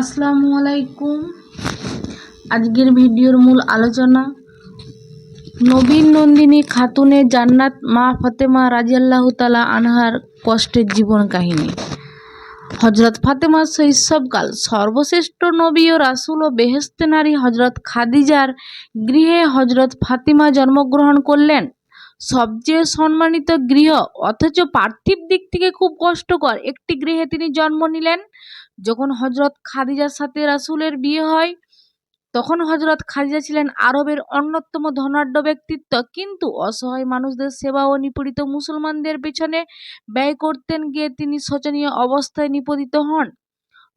আসসালামু আলাইকুম। আজকের ভিডিওর মূল আলোচনা, নবীন নন্দিনী খাতুনে জান্নাত মা ফাতেমা রাজিয়াল্লাহ তালা আনহার কষ্টের জীবন কাহিনী। হজরত ফাতেমা শৈশবকাল সর্বশ্রেষ্ঠ নবী ও রাসুল ও বেহেস্তে নারী হজরত খাদিজার গৃহে হজরত ফাতিমা জন্মগ্রহণ করলেন। সবচেয়ে সম্মানিত গৃহ, অথচ পার্থিব দিক থেকে খুব কষ্টকর। একটি গৃহে তিনি জন্ম নিলেন। যখন হজরত খাদিজার সাথে রাসুলের বিয়ে হয়, তখন হজরত খাদিজা ছিলেন আরবের অন্যতম ধনাঢ্য ব্যক্তিত্ব। কিন্তু অসহায় মানুষদের সেবা ও নিপীড়িত মুসলমানদের পেছনে ব্যয় করতেন গিয়ে তিনি শোচনীয় অবস্থায় নিপতিত হন।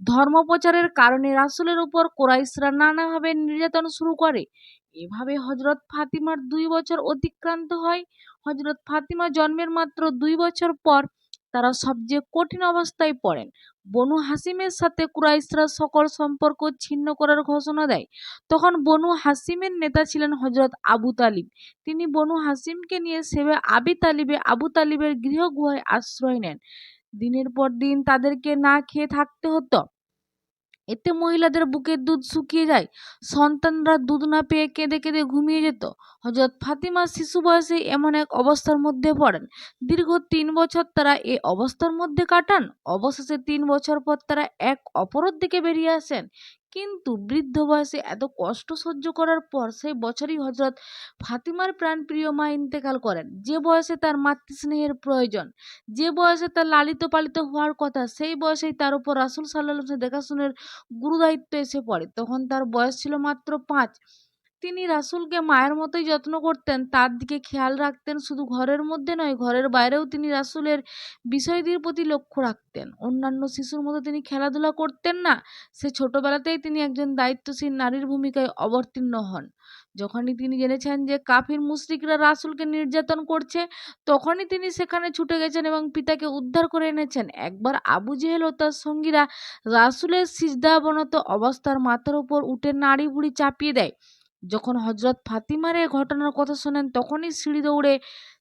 ধর্মপ্রচারের কারণে রাসুলের উপর কোরাইশরা নানাভাবে নির্যাতন শুরু করে। এভাবে হজরত ফাতিমার দুই বছর অতিক্রান্ত হয়। হজরত ফাতিমা জন্মের মাত্র দুই বছর পর তারা সবচেয়ে কঠিন অবস্থায় পড়েন। বনু হাসিমের সাথে কুরাইশরা সকল সম্পর্ক ছিন্ন করার ঘোষণা দেয়। তখন বনু হাসিমের নেতা ছিলেন হজরত আবু তালিব। তিনি বনু হাসিমকে নিয়ে সেবে আবি তালিবে আবু তালিবের গৃহগুহায় আশ্রয় নেন। দিনের পর দিন তাদেরকে না খেয়ে থাকতে হতো। এতে মহিলাদের বুকের দুধ শুকিয়ে যায়। সন্তানরা দুধ না পেয়ে কেঁদে কেঁদে ঘুমিয়ে যেত। হজরত ফাতিমা শিশু বয়সে এমন এক অবস্থার মধ্যে পড়েন। দীর্ঘ তিন বছর তারা এ অবস্থার মধ্যে কাটান। অবশেষে তিন বছর পর তারা এক অপরের দিকে বেরিয়ে আসেন। কিন্তু বৃদ্ধ বয়সে এত কষ্ট সহ্য করার পর সেই বছরই হজরত ফাতিমার প্রাণপ্রিয় মা ইন্তেকাল করেন। যে বয়সে তার মাতৃস্নেহের প্রয়োজন, যে বয়সে তার লালিত পালিত হওয়ার কথা, সেই বয়সেই তার উপর রাসুল সাল্লাহ দেখাশোনার গুরুদায়িত্ব এসে পড়ে। তখন তার বয়স ছিল মাত্র পাঁচ। তিনি রাসুলকে মায়ের মতোই যত্ন করতেন, তার দিকে খেয়াল রাখতেন, শুধু ঘরের মধ্যে নয়, ঘরের বাইরেও তিনি রাসুলের বিষয়টির প্রতি লক্ষ্য রাখতেন। অন্যান্য শিশুর মতো তিনি খেলাধুলা করতেন না, সে ছোটবেলাতেই তিনি একজন দায়িত্বশীল নারীর ভূমিকায় অবতীর্ণ হন। যখনই তিনি জেনেছেন যে কাফির মুশরিকরা রাসুলকে নির্যাতন করছে, তখনই তিনি সেখানে ছুটে গেছেন এবং পিতাকে উদ্ধার করে এনেছেন। একবার আবু জেহেল ও তার সঙ্গীরা রাসুলের সিজদাবনত অবস্থার মাথার উপর উঠে নাড়ি বুড়ি চাপিয়ে দেয়। যখন হজরত ফাতিমার এ ঘটনার কথা শোনেন, তখনই সিঁড়ি দৌড়ে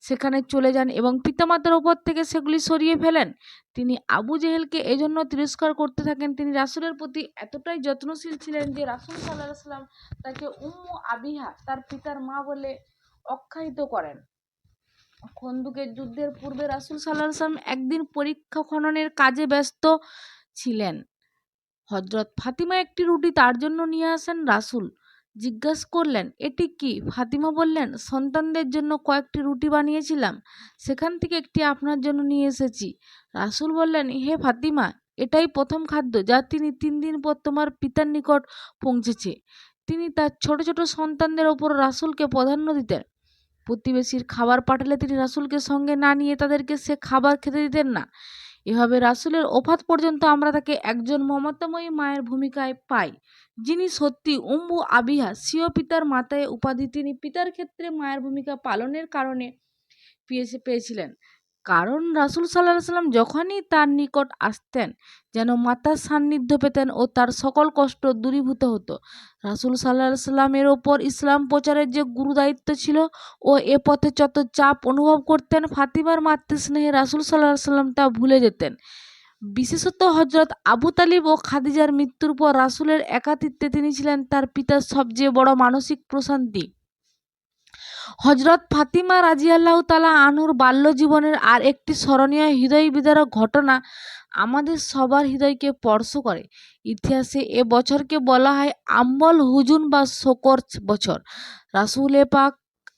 সেখানে চলে যান এবং পিতামাতার ওপর থেকে সেগুলি সরিয়ে ফেলেন। তিনি আবু জেহেলকে এজন্য তিরস্কার করতে থাকেন। তিনি রাসুলের প্রতি এতটাই যত্নশীল ছিলেন যে রাসুল সাল্লাহ সাল্লাম তাকে উম্মু আবিহা, তার পিতার মা বলে আখ্যায়িত করেন। খন্দুকের যুদ্ধের পূর্বে রাসুল সাল্লাহ সাল্লাম একদিন পরীক্ষা খননের কাজে ব্যস্ত ছিলেন। হজরত ফাতিমা একটি রুটি তার জন্য নিয়ে আসেন রাসুল। জিজ্ঞাসা করলেন, এটি কি? ফাতিমা বললেন, সন্তানদের জন্য কয়েকটি রুটি বানিয়েছিলাম, সেখান থেকে একটি আপনার জন্য নিয়ে এসেছি। রাসুল বললেন, হে ফাতিমা, এটাই প্রথম খাদ্য যা তিনি তিন দিন পর তোমার পিতার নিকট পৌঁছেছে। তিনি তার ছোট ছোট সন্তানদের ওপর রাসুলকে প্রাধান্য দিতেন। প্রতিবেশীর খাবার পাঠালে তিনি রাসুলকে সঙ্গে না নিয়ে তাদেরকে সে খাবার খেতে দিতেন না। এভাবে রাসুলের ওফাত পর্যন্ত আমরা তাকে একজন মমতাময়ী মায়ের ভূমিকায় পাই, যিনি সত্যি উম্বু আবিহা সিও পিতার মাতায় উপাধি, তিনি পিতার ক্ষেত্রে মায়ের ভূমিকা পালনের কারণে পেয়েছে, পেয়েছিলেন। কারণ রাসুল সাল্লাহ সাল্লাম যখনই তার নিকট আসতেন, যেন মাতার সান্নিধ্য পেতেন ও তার সকল কষ্ট দূরীভূত হতো। রাসুল সাল্লাহ সাল্লামের ওপর ইসলাম প্রচারের যে গুরুদায়িত্ব ছিল ও এ পথে যত চাপ অনুভব করতেন, ফাতিমার মাতৃস্নেহে রাসুল সাল্লাহ সাল্লাম তা ভুলে যেতেন। বিশেষত হজরত আবু তালিব ও খাদিজার মৃত্যুর পর রাসুলের একাতিত্বে তিনি ছিলেন তার পিতার সবচেয়ে বড় মানসিক প্রশান্তি। হজরত ফাতিমা রাজিয়াল্লাহ তালা আনুর বাল্য জীবনের আর একটি স্মরণীয় হৃদয় বিদারক ঘটনা আমাদের সবার হৃদয়কে স্পর্শ করে। ইতিহাসে এ বছরকে বলা হয় আম্বল হুজুন বা শোকর বছর। রাসুলে পাক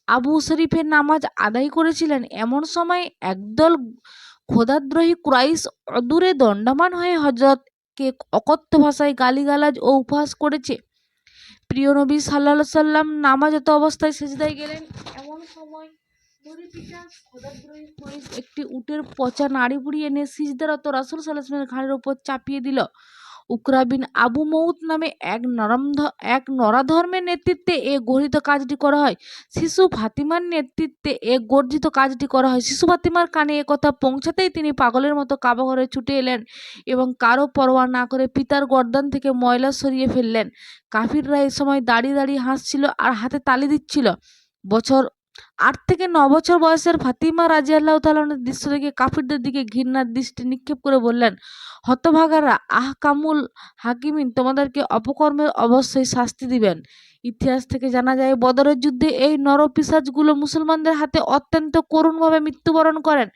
আবু শরীফের নামাজ আদায় করেছিলেন এমন সময় একদল খোদাদ্রোহী ক্রাইশ অদূরে দণ্ডামান হয়ে হজরতকে অকথ্য ভাষায় গালিগালাজ ও উপহাস করেছে। প্রিয় নবী সাল্লা সাল্লাম নামাজত অবস্থায় সেজদায় গেলেন। এমন সময় একটি উটের পচা নাড়ি পুড়িয়ে এনে সিজদারত রাসুল সাল্লাহামের ঘাড়ের ওপর চাপিয়ে দিল। উকরা বিন আবু মৌত নামে এক নরম এক নরাধর্মের নেতৃত্বে এ গর্হিত কাজটি করা হয়। শিশু ফাতিমার নেতৃত্বে এ গর্জিত কাজটি করা হয়। শিশু ফাতিমার কানে এ কথা পৌঁছাতেই তিনি পাগলের মতো কাবা ঘরে ছুটে এলেন এবং কারও পরোয়া না করে পিতার গর্দান থেকে ময়লা সরিয়ে ফেললেন। কাফিররা এ সময় দাঁড়িয়ে দাঁড়িয়ে হাসছিল আর হাতে তালি দিচ্ছিল। বছর আট থেকে ন বছর বয়সের ফাতিমা রাজিয়াল্লাহ তালনের দৃশ্য দেখে কাফিরদের দিকে ঘৃণার দৃষ্টি নিক্ষেপ করে বললেন, হতভাগারা আহ কামুল হাকিমিন, তোমাদেরকে অপকর্মের অবশ্যই শাস্তি দিবেন। ইতিহাস থেকে জানা যায়, বদরের যুদ্ধে এই নরপিসাজগুলো মুসলমানদের হাতে অত্যন্ত করুণভাবে মৃত্যুবরণ করেন।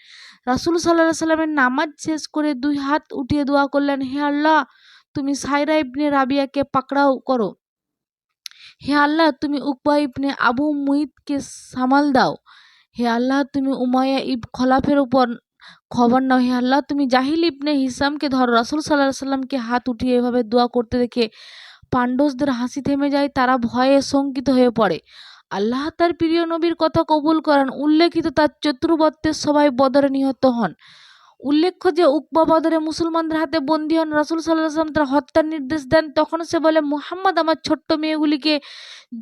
রাসুল সাল্লাহ সাল্লামের নামাজ শেষ করে দুই হাত উঠিয়ে দোয়া করলেন, হে আল্লাহ, তুমি সাইরা ইবনে রাবিয়াকে পাকড়াও করো। হে আল্লাহ, তুমি উকবা ইবনে আবু মুইদকে সামাল দাও। হে আল্লাহ, তুমি উমায়া ইব খলাফের উপর খবর নাও। হে আল্লাহ, তুমি জাহিল ইবনে হিসামকে ধরো। রাসুল সাল্লাহ সাল্লামকে হাত উঠিয়ে এভাবে দোয়া করতে দেখে পাণ্ডসদের হাসি থেমে যায়, তারা ভয়ে শঙ্কিত হয়ে পড়ে। আল্লাহ তার প্রিয় নবীর কথা কবুল করেন। উল্লেখিত তার চতুর্বর্তের সবাই বদরে নিহত হন। উল্লেখ্য যে উকবা বদরে মুসলমানদের হাতে বন্দী হন রাসুল সাল্লাম তার হত্যার নির্দেশ দেন। তখন সে বলে, মুহাম্মদ আমার ছোট্ট মেয়েগুলিকে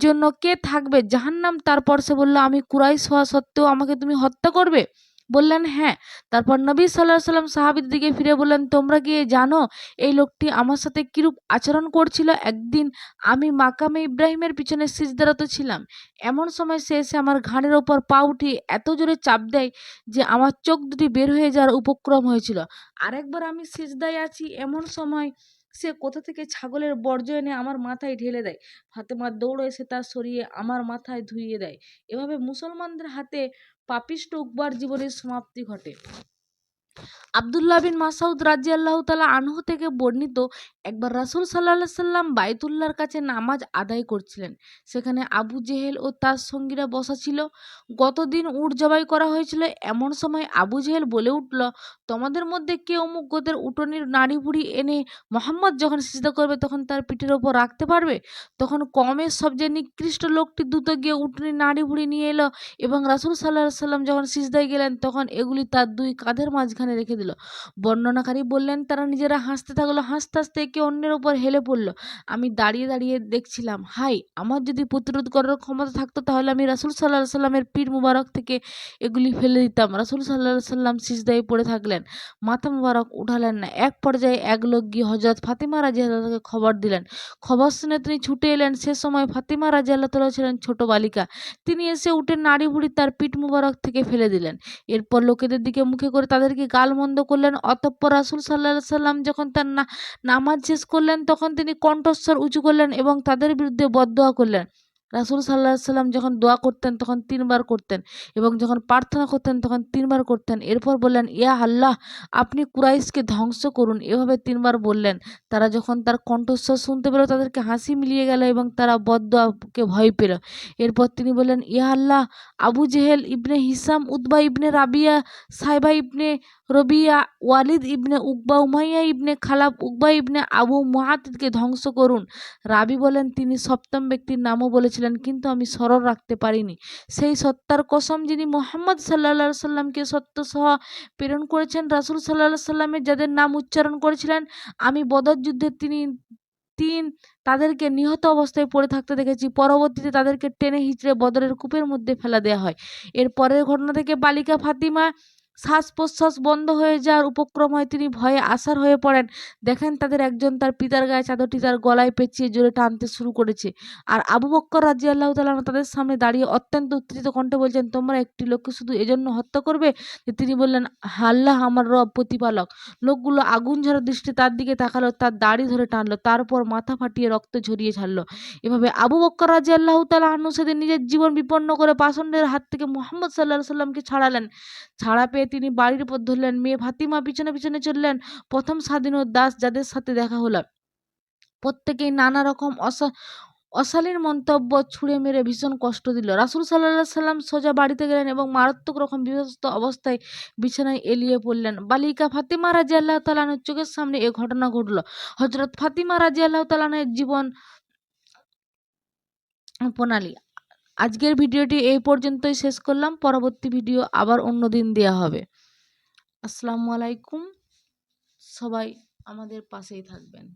জন্য কে থাকবে? জাহান্নাম? তারপর সে বলল, আমি কুরাইশ হওয়া সত্ত্বেও আমাকে তুমি হত্যা করবে? বললেন হ্যাঁ। তারপর নবী সাল্লাহ সাল্লাম সাহাবিদের দিকে ফিরে বললেন, তোমরা গিয়ে জানো, এই লোকটি আমার সাথে কিরূপ আচরণ করছিল? একদিন আমি মাকামে ইব্রাহিমের পিছনে সিজদারত ছিলাম। এমন সময় সে এসে আমার ঘাড়ের ওপর পা উঠিয়ে এত জোরে চাপ দেয় যে আমার চোখ দুটি বের হয়ে যাওয়ার উপক্রম হয়েছিল। আরেকবার আমি সিজদায় আছি, এমন সময় সে কোথা থেকে ছাগলের বর্জ্য এনে আমার মাথায় ঢেলে দেয়। ফাতেমা দৌড়ে এসে তা সরিয়ে আমার মাথায় ধুইয়ে দেয়। এভাবে মুসলমানদের হাতে পাপিষ্ট উকবার জীবনের সমাপ্তি ঘটে। আবদুল্লাহ বিন মাসাউদ রাজিয়াল্লাহ তালা আনহু থেকে বর্ণিত একবার রাসুল সাল্লাহ সাল্লাম বাইতুল্লাহর কাছে নামাজ আদায় করছিলেন। সেখানে আবু জেহেল ও তার সঙ্গীরা বসা ছিল। গতদিন উট জবাই করা হয়েছিল। এমন সময় আবু জেহেল বলে উঠল, তোমাদের মধ্যে কে অমুক গোদের উটনির নাড়ি বুড়ি এনে মোহাম্মদ যখন সিজদা করবে তখন তার পিঠের ওপর রাখতে পারবে? তখন কমের সবচেয়ে নিকৃষ্ট লোকটি দ্রুত গিয়ে উটনির নাড়ি ভুড়ি নিয়ে এলো এবং রাসুল সাল্লাহ সাল্লাম যখন সিজদায় গেলেন তখন এগুলি তার দুই কাঁধের মাঝখানে রেখে দিল। বর্ণনাকারী বললেন, তারা নিজেরা হাসতে থাকল হাসতে হাসতে একে অন্যের ওপর হেলে পড়ল। আমি দাঁড়িয়ে দাঁড়িয়ে দেখছিলাম, হাই, আমার যদি প্রতিরোধ করার ক্ষমতা থাকতো তাহলে আমি রাসুল সাল্লাহ সাল্লামের পীর মুবারক থেকে এগুলি ফেলে দিতাম। রাসুল সাল্লাহ সাল্লাম সিজদায় পড়ে থাকলেন, মাথা মুবারক উঠালেন না। এক পর্যায়ে এক লোক গিয়ে হজরত ফাতিমা রাজি আল্লাহকে খবর দিলেন। খবর শুনে তিনি ছুটে এলেন। সে সময় ফাতিমা রাজি আল্লাহ ছিলেন ছোট বালিকা। তিনি এসে উঠে নাড়ি ভুড়ি তার পিঠ মুবারক থেকে ফেলে দিলেন। এরপর লোকেদের দিকে মুখে করে তাদেরকে গালমন্দ করলেন। অতঃপর রাসুল সাল্লাহ সাল্লাম যখন তার নামাজ শেষ করলেন, তখন তিনি কণ্ঠস্বর উঁচু করলেন এবং তাদের বিরুদ্ধে বদদোয়া করলেন। রাসুল সাল্লাহ সাল্লাম যখন দোয়া করতেন, তখন তিনবার করতেন এবং যখন প্রার্থনা করতেন, তখন তিনবার করতেন। এরপর বললেন, ইয়া আল্লাহ, আপনি কুরাইশকে ধ্বংস করুন। এভাবে তিনবার বললেন। তারা যখন তার কণ্ঠস্বর শুনতে পেল, তাদেরকে হাসি মিলিয়ে গেল এবং তারা বদদোয়াকে ভয় পেল। এরপর তিনি বললেন, ইয়া আল্লাহ, আবু জেহেল ইবনে Hisham Utba ibn Rabia, Shaiba ibn Rabia Walid ibn Uqba, Umayya ibn Khalaf, Uqba ibn Abu মুহাতিদকে ধ্বংস করুন। রাবি বলেন, তিনি সপ্তম ব্যক্তির নামও বলেছিলেন, কিন্তু আমি স্মরণ রাখতে পারিনি। সেই সত্তার কসম যিনি মোহাম্মদ সাল্লা সাল্লামকে সত্য সহ প্রেরণ করেছেন, রাসুল সাল্লাহ সাল্লামের যাদের নাম উচ্চারণ করেছিলেন, আমি বদর যুদ্ধে তিনি, তিন তাদেরকে নিহত অবস্থায় পড়ে থাকতে দেখেছি। পরবর্তীতে তাদেরকে টেনে হিচড়ে বদরের কূপের মধ্যে ফেলা দেওয়া হয়। এর পরের ঘটনা থেকে বালিকা ফাতিমা শ্বাস প্রশ্বাস বন্ধ হয়ে যাওয়ার উপক্রম হয় তিনি ভয়ে আসার হয়ে পড়েন। দেখেন তাদের একজন তার পিতার গায়ে চাদরটি তার গলায় পেঁচিয়ে জোরে টানতে শুরু করেছে। আর আবু বক্কর রাজি আল্লাহ তালা তাদের সামনে দাঁড়িয়ে অত্যন্ত উত্তেজিত কণ্ঠে বলছেন, তোমরা একটি লোককে শুধু এজন্য হত্যা করবে যে তিনি বললেন, আল্লাহ আমার রব, প্রতিপালক। লোকগুলো আগুন ঝরা দৃষ্টি তার দিকে তাকালো, তার দাড়ি ধরে টানলো, তারপর মাথা ফাটিয়ে রক্ত ঝরিয়ে ছাড়লো এভাবে আবু বক্কর রাজি আল্লাহ তালা আনু সেদিন নিজের জীবন বিপন্ন করে পাষণ্ডের হাত থেকে মোহাম্মদ সাল্লাহ সাল্লামকে ছাড়ালেন। ছাড়া পেয়ে তিনি বাড়ির উপর ধরলেন। মেয়ে ফাতিমা পিছনে পিছনে চললেন। প্রথম স্বাধীন দাস যাদের সাথে দেখা হলো। প্রত্যেকেই নানা রকম অশালীন মন্তব্য ছুঁড়ে মেরে ভীষণ কষ্ট দিল। রাসুল সাল্লাহ সাল্লাম সোজা বাড়িতে গেলেন এবং মারাত্মক রকম বিভস্ত অবস্থায় বিছানায় এলিয়ে পড়লেন। বালিকা ফাতিমা রাজি আল্লাহ তালানের চোখের সামনে এ ঘটনা ঘটল। হজরত ফাতিমা রাজি আল্লাহ তালানের জীবন প্রণালী। আজকের ভিডিওটি এই পর্যন্তই শেষ করলাম। পরবর্তী ভিডিও আবার অন্য দিন দেওয়া হবে। আসসালামু আলাইকুম। সবাই আমাদের পাশেই থাকবেন।